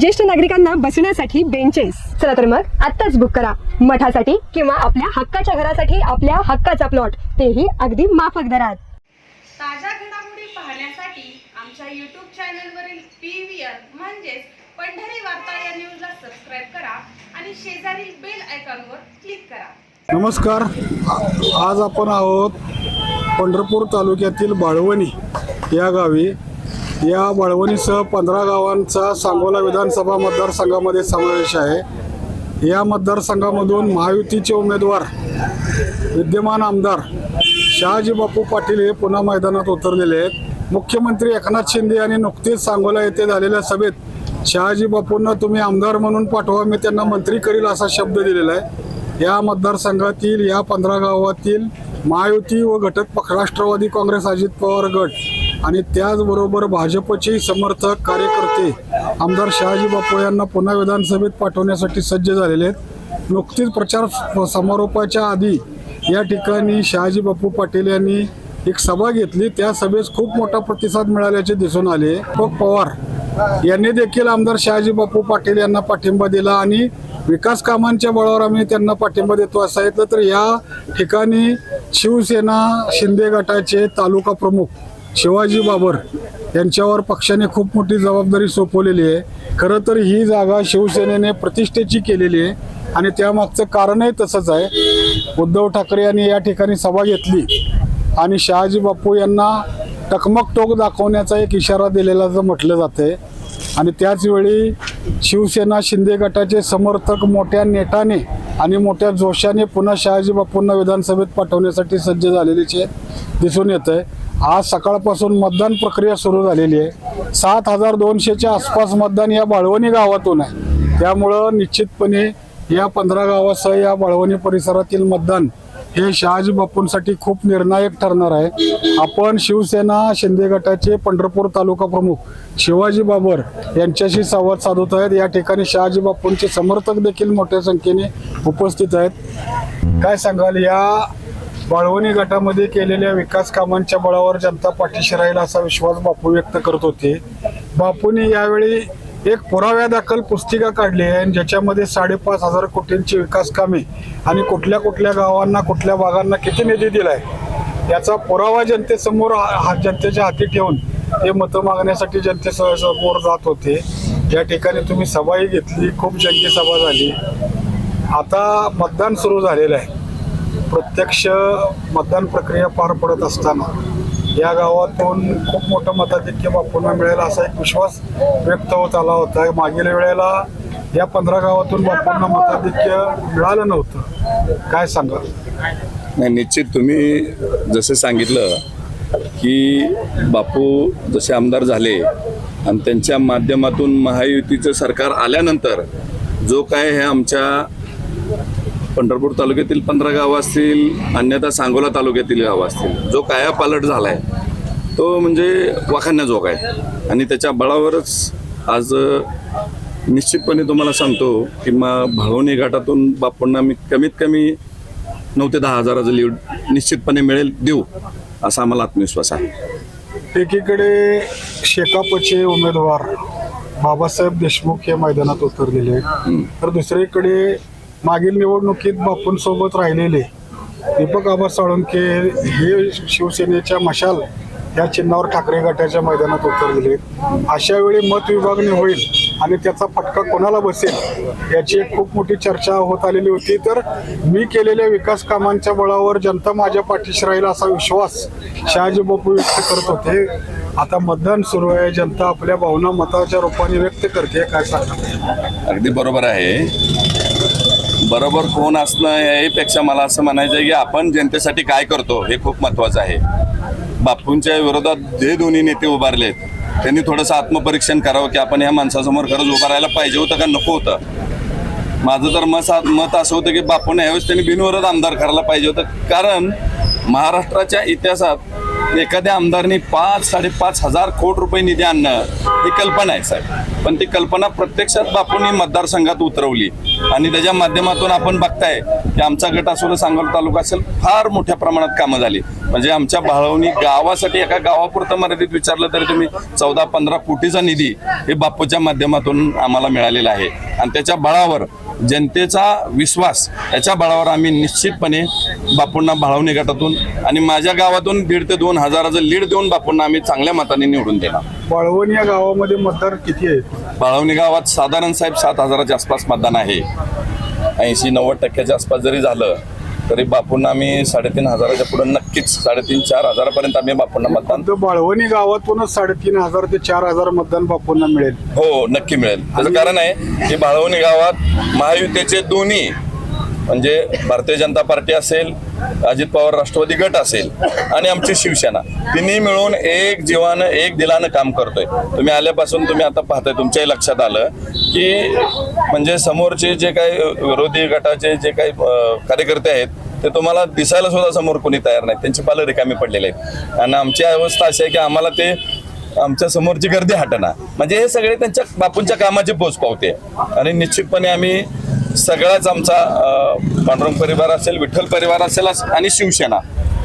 ज्येष्ठ नागरिकांना बसण्यासाठी बेंचेस चला तर मग आत्ताच बुक करा. मठासाठी किंवा आपल्या हक्काच्या घरासाठी आपल्या हक्काचा प्लॉट तेही अगदी माफक दरात. ताज्या घडामोडी पाहण्यासाठी आमच्या यूट्यूब चॅनलवरील पी व्ही आर म्हणजेच पंढरी वार्ता या न्यूजला सबस्क्राईब करा आणि शेजारील बेल आयकॉनवर क्लिक करा. नमस्कार. आज आपण आहोत पंढरपूर तालुक्यातील बाळवणी या गावी. या बळवणीसह पंधरा गावांचा सांगोला विधानसभा मतदारसंघामध्ये समावेश आहे. या मतदारसंघामधून महायुतीचे उमेदवार विद्यमान आमदार शहाजी बापू पाटील हे पुन्हा मैदानात उतरलेले आहेत. मुख्यमंत्री एकनाथ शिंदे यांनी नुकतेच सांगोला येथे झालेल्या सभेत शहाजी बापूंना तुम्ही आमदार म्हणून पाठवा मी त्यांना मंत्री करील असा शब्द दिलेला आहे. या मतदारसंघातील या पंधरा गावातील महायुती व घटक पक्ष राष्ट्रवादी काँग्रेस अजित पवार गट आणि त्याचबरोबर भाजपचे समर्थक कार्यकर्ते आमदार शहाजी बापू यांना पुन्हा विधानसभेत पाठवण्यासाठी सज्ज झालेले आहेत. नुकतीच प्रचार समारोपाच्या आधी या ठिकाणी शहाजी बापू पाटील यांनी एक सभा घेतली. त्या सभेस खूप मोठा प्रतिसाद मिळाल्याचे दिसून आले. दीपक पवार यांनी देखील आमदार शहाजी बापू पाटील यांना पाठिंबा दिला आणि विकास कामांच्या बळावर आम्ही त्यांना पाठिंबा देतो असं सांगितलं. तर या ठिकाणी शिवसेना शिंदे गटाचे तालुका प्रमुख शिवाजी बाबर यांच्यावर पक्षाने खूप मोठी जबाबदारी सोपवलेली आहे. खरं तर ही जागा शिवसेनेने प्रतिष्ठेची केलेली आहे आणि त्यामागचं कारणही तसंच आहे. उद्धव ठाकरे यांनी या ठिकाणी सभा घेतली आणि शहाजी बापू यांना टकमक टोक दाखवण्याचा एक इशारा दिलेला जर म्हटलं जाते आणि त्याचवेळी शिवसेना शिंदे गटाचे समर्थक मोठ्या नेटाने आणि मोठ्या जोशाने पुन्हा शहाजी बापूंना विधानसभेत पाठवण्यासाठी सज्ज झालेलीचे दिसून येत आहे आज सकाळपासून मतदान प्रक्रिया सुरू झालेली आहे. सात हजार दोनशेच्या आसपास मतदान या बाळवणी गावातून आहे. त्यामुळं निश्चितपणे या पंधरा गावासह या बाळवणी परिसरातील मतदान हे शहाजी बापूंसाठी खूप निर्णायक ठरणार आहे. आपण शिवसेना शिंदे गटाचे पंढरपूर तालुका प्रमुख शिवाजी बाबर यांच्याशी संवाद साधत आहेत. या ठिकाणी शहाजी बापूंचे समर्थक देखील मोठ्या संख्येने उपस्थित आहेत. काय सांगाल या बाळवणी गटामध्ये केलेल्या विकास कामांच्या बळावर जनता पाठीशी राहील असा विश्वास बापू व्यक्त करत होते. बापूंनी यावेळी एक पुराव्या दाखल पुस्तिका काढली आहे आणि ज्याच्यामध्ये साडेपाच हजार कोटींची विकास कामे आणि कुठल्या कुठल्या गावांना कुठल्या भागांना किती निधी दिला आहे याचा पुरावा जनतेसमोर हा जनतेच्या हाती ठेवून ते मतं मागण्यासाठी जनतेसमोर जात होते. या ठिकाणी तुम्ही सभाही घेतली खूप जंगी सभा झाली. आता मतदान सुरू झालेलं आहे. प्रत्यक्ष मतदान प्रक्रिया पार पडत असताना या गावातून खूप मोठं मताधिक्य बापूंना मिळेल असा एक विश्वास व्यक्त होत आला होता. मागील वेळेला या पंधरा गावातून बापूंना मताधिक्य मिळालं नव्हतं. काय सांगा नाही निश्चित तुम्ही जसं सांगितलं की बापू जसे आमदार झाले आणि त्यांच्या माध्यमातून महायुतीचं सरकार आल्यानंतर जो काय हे आमच्या पंढरपूर तालुक्यातील पंधरा गावं असतील अन्यथा सांगोला तालुक्यातील गावं असतील. जो कायापालट झाला आहे तो म्हणजे वाखाणण्याजोग आहे. आणि त्याच्या बळावरच आज निश्चितपणे तुम्हाला सांगतो की मग भाळवणी घाटातून बापूंना मी कमीत कमी नऊ ते दहा हजाराचं लीड निश्चितपणे मिळेल देऊ असा आम्हाला आत्मविश्वास आहे. एकीकडे शेकापचे उमेदवार बाबासाहेब देशमुख हे मैदानात उतरलेले आहेत. तर दुसरीकडे मागील निवडणुकीत बापूंसोबत राहिलेले दीपक आबा साळुंके हे शिवसेनेच्या मशाल या चिन्हावर ठाकरे गटाच्या मैदानात उतरलेले. अशा वेळी मत विभागणी होईल आणि त्याचा फटका कोणाला बसेल याची एक खूप मोठी चर्चा होत आलेली होती. तर मी केलेल्या विकास कामांच्या बळावर जनता माझ्या पाठीशी राहील असा विश्वास शहाजी बापू व्यक्त करत होते. आता मतदान सुरू आहे. जनता आपल्या भावना मताच्या रूपाने व्यक्त करते. काय सांगतात अगदी बरोबर आहे. बरोबर कोण असणं याहीपेक्षा मला असं म्हणायचं आहे की आपण जनतेसाठी काय करतो हे खूप महत्त्वाचं आहे. बापूंच्या विरोधात जे दोन्ही नेते उभारलेत त्यांनी थोडंसं आत्मपरीक्षण करावं की आपण ह्या माणसासमोर खरंच उभं राहायला पाहिजे होतं का नको होतं? माझं तर मत मत असं होतं की बापूने ह्यावेळेस त्यांनी बिनविरोध आमदार करायला पाहिजे होतं. कारण महाराष्ट्राच्या इतिहासात एखाद्या आमदारनी पाच साडेपाच हजार कोटी रुपये निधी आणणं ही कल्पना आहे साहेब. पण ती कल्पना प्रत्यक्षात बापूंनी मतदारसंघात उतरवली. आणि त्याच्या माध्यमातून आपण बघताय की आमचा गट असो सांगोला तालुका असेल फार मोठ्या प्रमाणात कामं झाली. म्हणजे आमच्या भाळवणी गावासाठी एका गावापुरतं मर्यादित विचारलं तरी तुम्ही चौदा पंधरा कोटीचा निधी हे बापूच्या माध्यमातून आम्हाला मिळालेला आहे. आणि त्याच्या बळावर जनतेचा विश्वास याच्या बळावर आम्ही निश्चितपणे बापूंना भाळवणी गटातून आणि माझ्या गावातून दीड ते दोन हजाराचं लीड देऊन बापूंना आम्ही चांगल्या मताने निवडून देणार. बाळवण या गावामध्ये मतदार किती आहेत? बाळवणी गावात साधारण साहेब सात हजाराच्या आसपास मतदान आहे. ऐंशी नव्वद टक्क्याच्या आसपास जरी झालं तरी बापूंना आम्ही साडेतीन हजाराच्या पुढे नक्कीच साडेतीन चार हजारापर्यंत आम्ही बापूंना मतदान फक्त बाळवणी गावातूनच साडेतीन हजार ते चार हजार मतदान बापूंना मिळेल. हो नक्की मिळेल. त्याचं कारण आहे की बाळवणी गावात महायुतीचे दोन्ही म्हणजे भारतीय जनता पार्टी असेल अजित पवार राष्ट्रवादी गट असेल आणि आमची शिवसेना तिन्ही मिळून एक जीवानं एक दिलानं काम करतोय. तुम्ही आल्यापासून तुम्ही आता पाहताय तुमच्याही लक्षात आलं की म्हणजे समोरचे जे काही विरोधी गटाचे जे काही कार्यकर्ते आहेत ते तुम्हाला दिसायला सुद्धा समोर कोणी तयार नाही त्यांची पालं रिकामी पडलेले आहेत. आणि आमची अवस्था अशी आहे की आम्हाला ते आमच्या समोरची गर्दी हटना. म्हणजे हे सगळे त्यांच्या बापूंच्या कामाची पोच पावते आणि निश्चितपणे आम्ही सगळाच आमचा पांडुरंग परिवार असेल विठ्ठल परिवार असेल आणि शिवसेना.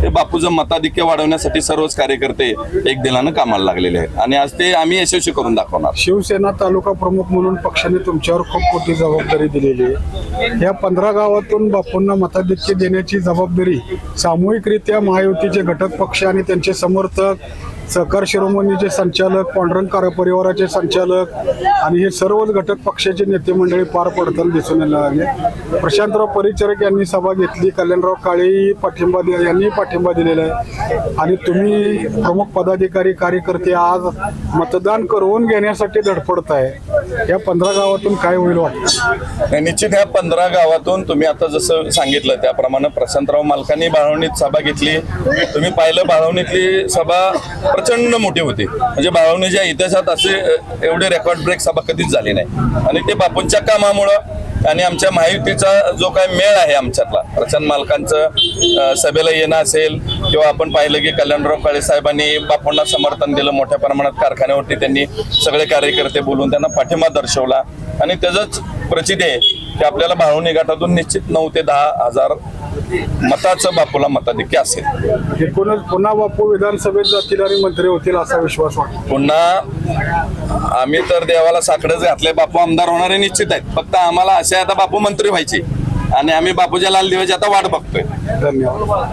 हे बापूचं मताधिक्य वाढवण्यासाठी सर्वच कार्यकर्ते एक दिलानं कामाला लागलेले आहेत. आणि आज ते आम्ही यशस्वी करून दाखवणार. शिवसेना तालुका प्रमुख म्हणून पक्षाने तुमच्यावर खूप मोठी जबाबदारी दिलेली आहे. या पंधरा गावातून बापूंना मताधिक्य देण्याची जबाबदारी सामूहिकरित्या महायुतीचे घटक पक्ष आणि त्यांचे समर्थक सहकार शिरोमणीचे संचालक पांडुरंग कार परिवाराचे संचालक आणि हे सर्वच घटक पक्षाचे नेते मंडळी पार पडताना दिसून यायला लागले. प्रशांतराव परिचारक यांनी सभा घेतली कल्याणराव काळे पाठिंबा दिला यांनी पाठिंबा दिलेला आहे. आणि तुम्ही प्रमुख पदाधिकारी कार्यकर्ते आज मतदान करवून घेण्यासाठी धडपडताय. या पंधरा गावातून काय होईल वाटतं? आणि निश्चित ह्या पंधरा गावातून तुम्ही आता जसं सांगितलं त्याप्रमाणे प्रशांतराव मालकांनी बाळवणीत सभा घेतली. तुम्ही पाहिलं बाळवणीतली सभा प्रचंड मोठे होते. म्हणजे बाळवणीच्या इतिहासात असे एवढे रेकॉर्ड ब्रेक सभा कधीच झाली नाही. आणि ते बापूंच्या कामामुळं आणि आमच्या महायुतीचा जो काय मेळ आहे आमच्यातला प्रचंड मालकांचं सभेला येणं असेल किंवा आपण पाहिलं की कल्याणराव काळे साहेबांनी बापूंना समर्थन दिलं मोठ्या प्रमाणात कारखान्यावरती त्यांनी सगळे कार्यकर्ते बोलून त्यांना पाठिंबा दर्शवला. आणि त्याचंच प्रचिती आहे की आपल्याला भाळवणी गटातून निश्चित नऊ ते दहा हजार मताचं बापूला मताधिक्य असेल. एकूणच पुन्हा बापू विधानसभेत जातील आणि मंत्री होतील असा विश्वास वाटतो. पुन्हा आम्ही तर देवाला साकडच घातले बापू आमदार होणारे निश्चित आहेत. फक्त आम्हाला असे आता बापू मंत्री व्हायचे. आणि आम्ही बापूच्या लाल दिवाची आता वाट बघतोय. धन्यवाद.